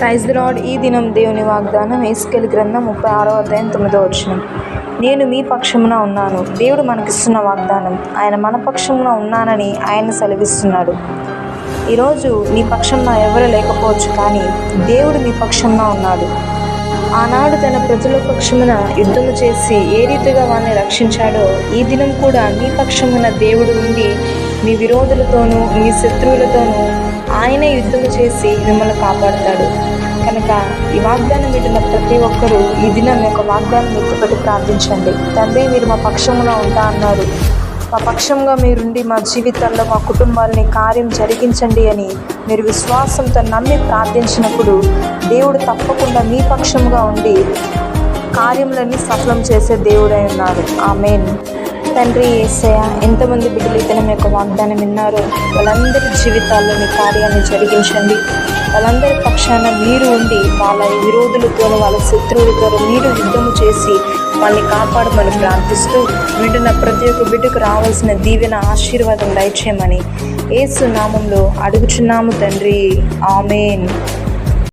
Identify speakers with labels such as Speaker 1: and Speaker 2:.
Speaker 1: Praise the ఈ దినం దేవుని వాగ్దానం ఏసుకెళ్ళి గ్రంథం ముప్పై ఆరో అధ్యాయం తొమ్మిదో వచ్చిన నేను మీ పక్షమున ఉన్నాను. దేవుడు మనకిస్తున్న వాగ్దానం. ఆయన మన పక్షమున ఉన్నానని ఆయన సెలవిస్తున్నాడు. ఈరోజు నీ పక్షంలో ఎవరు లేకపోవచ్చు కానీ దేవుడు మీ పక్షంలో ఉన్నాడు. ఆనాడు తన ప్రజల పక్షమున యుద్ధము చేసి ఏ రీతిగా వారిని రక్షించాడో ఈ దినం కూడా మీ పక్షమున దేవుడు ఉండి మీ విరోధులతోనూ మీ శత్రువులతోనూ ఆయనే యుద్ధం చేసి మిమ్మల్ని కాపాడుతాడు. కనుక ఈ వాగ్దానం వింటున్న ప్రతి ఒక్కరూ ఈ దినం యొక్క వాగ్దానం ఎత్తుపట్టి ప్రార్థించండి. తండ్రి మీరు మా పక్షమున ఉంటా అన్నారు. మా పక్షంగా మీరుండి మా జీవితాల్లో మా కుటుంబాలని కార్యం జరిగించండి అని మీరు విశ్వాసంతో నమ్మి ప్రార్థించినప్పుడు దేవుడు తప్పకుండా మీ పక్షంగా ఉండి కార్యములన్నీ సఫలం చేసే దేవుడై ఉన్నారు. ఆమెన్. తండ్రి ఏసయ ఎంతమంది బిడ్డలు ఇతనం యొక్క వాగ్దానం విన్నారో. వాళ్ళందరి జీవితాల్లో మీ కార్యాన్ని జరిగించండి. వాళ్ళందరి పక్షాన మీరు ఉండి వాళ్ళ విరోధులతోనూ వాళ్ళ శత్రువులతో మీరు యుద్ధము చేసి వాళ్ళని కాపాడమని ప్రార్థిస్తూ వింటున్న ప్రతి ఒక్క బిడ్డకు రావాల్సిన దీవెన ఆశీర్వాదం దయచేయమని ఏసు నామంలో అడుగుచున్నాము తండ్రి. ఆమెన్.